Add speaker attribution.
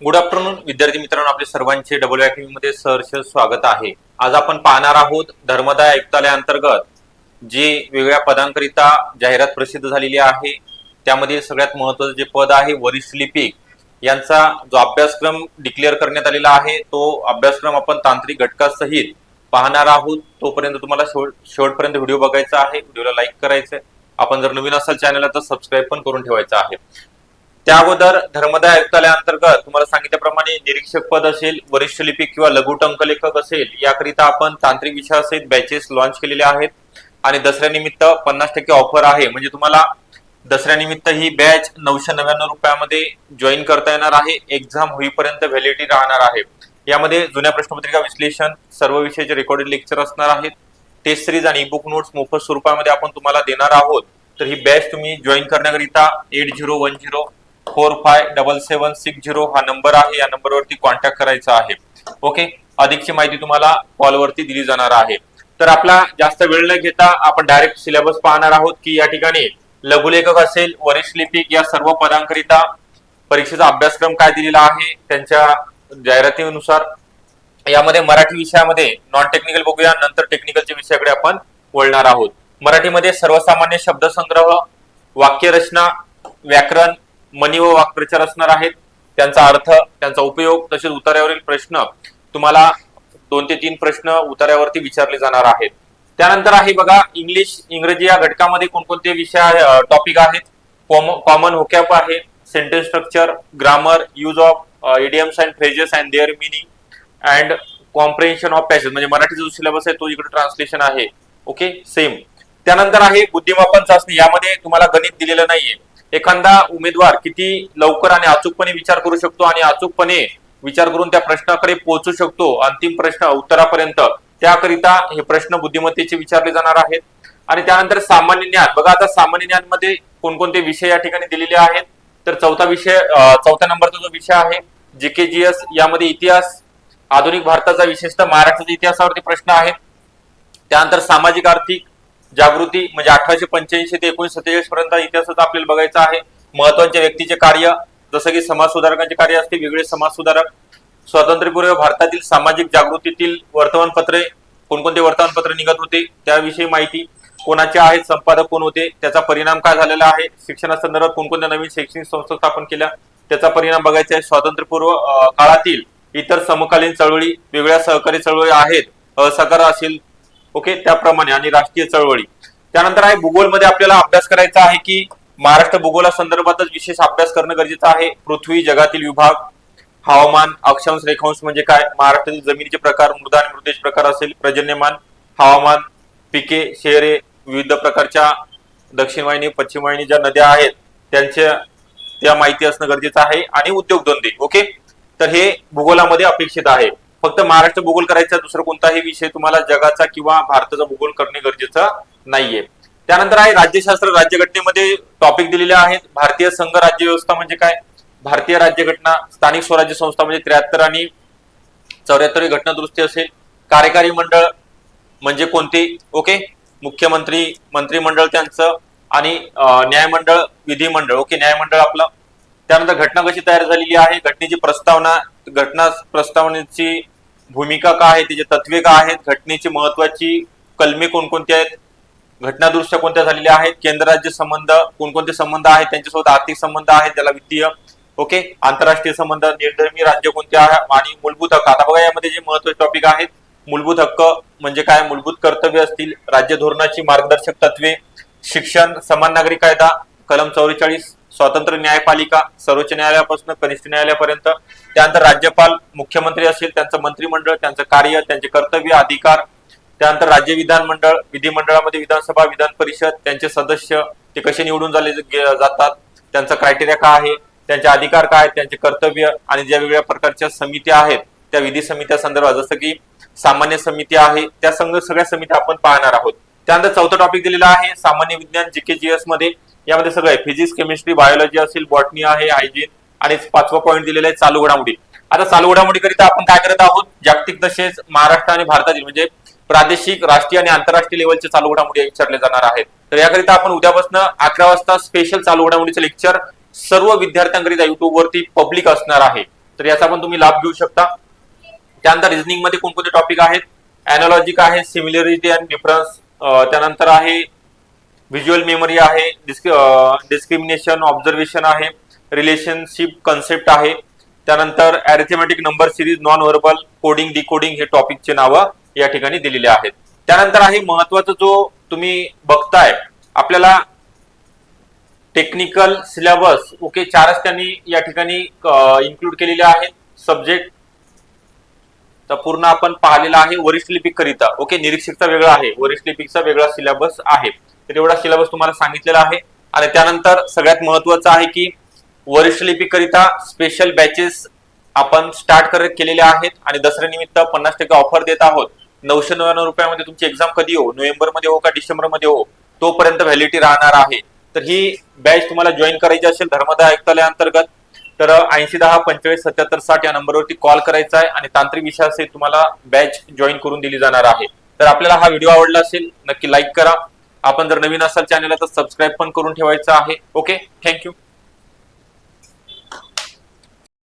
Speaker 1: Good afternoon विद्यार्थी मित्रांनो आपले सर्वांचे डबल अकॅडमी मध्ये सहर्ष स्वागत आहे. आज आपण पाहणार आहोत धर्मदाय आयुक्तालयाअंतर्गत जे वेगळ्या पदांकरिता जाहिरात प्रसिद्ध झालेली आहे. त्यामध्ये सगळ्यात महत्वाचं जे पद आहे वरिष्ठ लिपिक यांचा जो अभ्यासक्रम डिक्लेअर करण्यात आलेला आहे तो अभ्यासक्रम आपण तांत्रिक घटकासहित पाहणार आहोत. तोपर्यंत तुम्हाला शेवटपर्यंत व्हिडिओ बघायचा आहे व्हिडिओला लाईक करायचं आपण जर नवीन असाल चॅनलला तर सबस्क्राईब पण करून ठेवायचं आहे. त्या अगोदर धर्मदाय आयुक्तालयाअंतर्गत तुम्हाला सांगितल्याप्रमाणे निरीक्षक पद असेल वरिष्ठ लिपिक किंवा लघु टंकलेखक असेल याकरिता आपण तांत्रिक विषयासहित बॅचेस लॉन्च केलेले आहेत. आणि दसऱ्यानिमित्त पन्नास टक्के ऑफर आहे. म्हणजे तुम्हाला दसऱ्यानिमित्त ही बॅच नऊशे नव्याण्णव रुपयामध्ये जॉईन करता येणार आहे. एक्झाम होईपर्यंत व्हॅलिडिटी राहणार आहे. यामध्ये जुन्या प्रश्नपत्रिका विश्लेषण सर्व विषयाचे रेकॉर्डेड लेक्चर असणार आहेत. टेस्ट सिरीज आणि बुक नोट्स मोफत स्वरूपामध्ये आपण तुम्हाला देणार आहोत. तर ही बॅच तुम्ही जॉईन करण्याकरिता eight zero one zero four five double seven six zero हा नंबर आहे. या नंबरवरती कॉन्टॅक्ट करायचा आहे. ओके अधिकची माहिती तुम्हाला कॉलवरती दिली जाणार आहे. तर आपला जास्त वेळ न घेता आपण डायरेक्ट सिलेबस पाहणार आहोत की या ठिकाणी लघुलेखक असेल वरिष्ठ लिपिक या सर्व पदांकरिता परीक्षेचा अभ्यासक्रम काय दिलेला आहे त्यांच्या जाहिरातीनुसार. यामध्ये मराठी विषयामध्ये नॉन टेक्निकल बघूया नंतर टेक्निकलच्या विषयाकडे आपण वळणार आहोत. मराठीमध्ये सर्वसामान्य शब्दसंग्रह वाक्यरचना व्याकरण मनी व वाक्प्रचार असणार आहेत. त्यांचा अर्थ त्यांचा उपयोग तसेच उतार्यावरील प्रश्न तुम्हाला दोन ते तीन प्रश्न उतार्यावरती विचारले जाणार आहेत. त्यानंतर आहे बघा इंग्लिश इंग्रजी या घटकामध्ये कोणकोणते विषय टॉपिक आहेत? कॉमन होकॅप आहे sentence structure grammar use of idioms and phrases and their meaning and comprehension of passage म्हणजे मराठीचा जो सिलेबस आहे तो इकडे ट्रान्सलेशन आहे. ओके सेम त्यानंतर आहे बुद्धिमापन चाचणी. यामध्ये तुम्हाला गणित दिलेलं नाहीये. एखादा उमेदवार किती लवकर आणि अचूकपणे विचार करू शकतो आणि अचूकपणे विचार करून त्या प्रश्नाकडे पोहोचू शकतो अंतिम प्रश्न उत्तरापर्यंत. त्याकरिता हे प्रश्न बुद्धिमत्तेचे विचारले जाणार आहेत. आणि त्यानंतर सामान्य ज्ञान. बघा आता सामान्य ज्ञानमध्ये कोणकोणते विषय या ठिकाणी दिलेले आहेत. तर चौथा विषय चौथ्या नंबरचा जो विषय आहे जीकेजीएस यामध्ये इतिहास आधुनिक भारताचा विशेषतः महाराष्ट्राच्या इतिहासावरती प्रश्न आहेत. त्यानंतर सामाजिक आर्थिक जागृती म्हणजे अठराशे पंच्याऐंशी ते एकोणीशे सत्तेचाळीस पर्यंत इतिहासाचा आपल्याला बघायचा आहे. महत्त्वाच्या व्यक्तीचे कार्य जसं की समाजसुधारकांचे कार्य असते वेगळे समाजसुधारक. स्वातंत्र्यपूर्व भारतातील सामाजिक जागृतीतील वर्तमानपत्रे कोणकोणते वर्तमानपत्र निघत होते त्याविषयी माहिती. कोणाचे आहेत संपादक कोण होते त्याचा परिणाम काय झालेला आहे शिक्षणासंदर्भात कोणकोणत्या नवीन शैक्षणिक संस्था स्थापन केल्या त्याचा परिणाम बघायचा आहे. स्वातंत्र्यपूर्व काळातील इतर समकालीन चळवळी वेगळ्या सहकारी चळवळी आहेत असहकार असेल ओके? त्याप्रमाणे आणि राष्ट्रीय चळवळी. त्यानंतर आहे भूगोलमध्ये आपल्याला अभ्यास करायचा आहे की महाराष्ट्र भूगोला संदर्भातच विशेष अभ्यास करणं गरजेचं आहे. पृथ्वी जगातील विभाग हवामान अक्षांश रेखांश म्हणजे काय? महाराष्ट्रातील जमिनीचे प्रकार मृदा आणि मृदेश प्रकार असेल पर्जन्यमान हवामान पिके शहरे विविध प्रकारच्या दक्षिण वाहिनी पश्चिम वाहिनी ज्या नद्या आहेत त्यांच्या त्या माहिती असणं गरजेचं आहे. आणि उद्योगधंदे ओके? तर हे भूगोलामध्ये अपेक्षित आहे. फक्त महाराष्ट्र भूगोल करायचा दुसरा कोणताही विषय तुम्हाला जगाचा किंवा भारताचा भूगोल करणे गरजेचं नाहीये. त्यानंतर आहे राज्यशास्त्र राज्यघटनेमध्ये टॉपिक दिलेले आहेत. भारतीय संघ राज्य व्यवस्था म्हणजे काय? भारतीय राज्यघटना स्थानिक स्वराज्य संस्था म्हणजे त्र्याहत्तर आणि चौऱ्याहत्तर घटना दुरुस्ती असेल. कार्यकारी मंडळ म्हणजे कोणते? ओके. मुख्यमंत्री मंत्रिमंडळ त्यांचं आणि न्यायमंडळ विधिमंडळ. ओके न्यायमंडळ आपलं. त्यानंतर घटना कशी तयार झालेली आहे? घटनेची प्रस्तावना घटना प्रस्तावनेची भूमिका का आहे त्याची तत्वे काय आहेत घटनेची महत्वाची कलमे कोणकोणती आहेत घटनादृष्ट्या कोणत्या झालेल्या आहेत केंद्र राज्य संबंध कोणकोणते संबंध आहेत त्यांच्यासोबत आर्थिक संबंध आहेत त्याला वित्तीय ओके आंतरराष्ट्रीय संबंध निर्धर्मी राज्य कोणते आहे आणि मूलभूत हक्क. आता बघा यामध्ये जे महत्त्वाचे टॉपिक आहेत मूलभूत हक्क म्हणजे काय मूलभूत कर्तव्य असतील राज्य धोरणाची मार्गदर्शक तत्वे शिक्षण समान नागरिक कायदा कलम चौवेचाळीस स्वतंत्र न्यायपालिका सर्वोच्च न्यायालयापासून कनिष्ठ न्यायालयापर्यंत. त्यानंतर राज्यपाल मुख्यमंत्री असेल त्यांचं मंत्रिमंडळ त्यांचं कार्य त्यांचे कर्तव्य अधिकार. त्यानंतर राज्य विधानमंडळ विधिमंडळामध्ये विधानसभा विधान परिषद त्यांचे सदस्य ते कसे निवडून झाले जातात त्यांचा क्रायटेरिया काय आहे त्यांचे अधिकार काय आहेत त्यांचे कर्तव्य आणि ज्या वेगवेगळ्या प्रकारच्या समित्या आहेत त्या विधी समित्या संदर्भात जसं की सामान्य समिती आहे त्या संघ सगळ्या समित्या आपण पाहणार आहोत. त्यानंतर चौथा टॉपिक दिलेला आहे सामान्य विज्ञान जीकेजीएसमध्ये. यामध्ये सगळं आहे. फिजिक्स केमिस्ट्री बायोलॉजी असेल बॉटनी आहे हायजीन आणि पाचवा पॉईंट दिलेला आहे चालू घडामोडी आता चालू घडामोडी करिता आपण काय करत आहोत? जागतिक तसेच महाराष्ट्र आणि भारतातील म्हणजे प्रादेशिक राष्ट्रीय आणि आंतरराष्ट्रीय लेवलचे चालू घडामोडी विचारले जाणार आहेत. तर याकरिता आपण उद्यापासून अकरा वाजता स्पेशल चालू घडामोडीचं लेक्चर सर्व विद्यार्थ्यांकरिता युट्यूब वरती पब्लिक असणार आहे. तर याचा पण तुम्ही लाभ घेऊ शकता. त्यानंतर रिझनिंगमध्ये कोणकोणते टॉपिक आहेत? अॅनॉलॉजिक आहे सिमिलरिटी अँड डिफरन्स त्यानंतर आहे व्हिज्युअल मेमरी आहे डिस्क्रिमिनेशन ऑब्झर्वेशन आहे रिलेशनशिप कन्सेप्ट आहे. त्यानंतर arithmetic number series non verbal coding decoding हे टॉपिकचे नावं या ठिकाणी दिलेले आहेत. त्यानंतर आहे महत्त्वाचा जो तुम्ही बघताय आपल्याला टेक्निकल सिलेबस ओके चारच त्यांनी या ठिकाणी इन्क्लूड केलेले आहेत. सब्जेक्ट तर पूर्ण आपण पाहिलेला आहे वरिष्ठ लिपिक करिता ओके निरीक्षकचा वेगळा आहे. वरिष्ठ लिपिकचा वेगळा सिलेबस आहे. तर एवढा सिलेबस तुम्हाला सांगितलेला आहे. आणि त्यानंतर सगळ्यात महत्वाचं आहे की वरिष्ठ लिपिक करिता स्पेशल बॅचेस आपण स्टार्ट करत केलेले आहेत. आणि दसऱ्यानिमित्त पन्नास टक्के ऑफर देत आहोत. नऊशे नव्याण्णव रुपयामध्ये तुमची एक्झाम कधी हो? नोव्हेंबरमध्ये हो का डिसेंबरमध्ये हो? तोपर्यंत व्हॅलिडिटी राहणार आहे. तर ही बॅच तुम्हाला जॉईन करायची असेल धर्मदाय आयुक्तालयाअंतर्गत. तर ऐंशी दहा पंचेचाळीस सत्याहत्तर साठ या नंबरवरती कॉल करायचा आहे आणि तांत्रिक विषय तुम्हाला बॅच जॉईन करून दिली जाणार आहे. तर आपल्याला हा व्हिडिओ आवडला असेल नक्की लाईक करा. आपण जर नवीन असाल चॅनलला तर सबस्क्राईब पण करून ठेवायचं आहे. Okay thank you.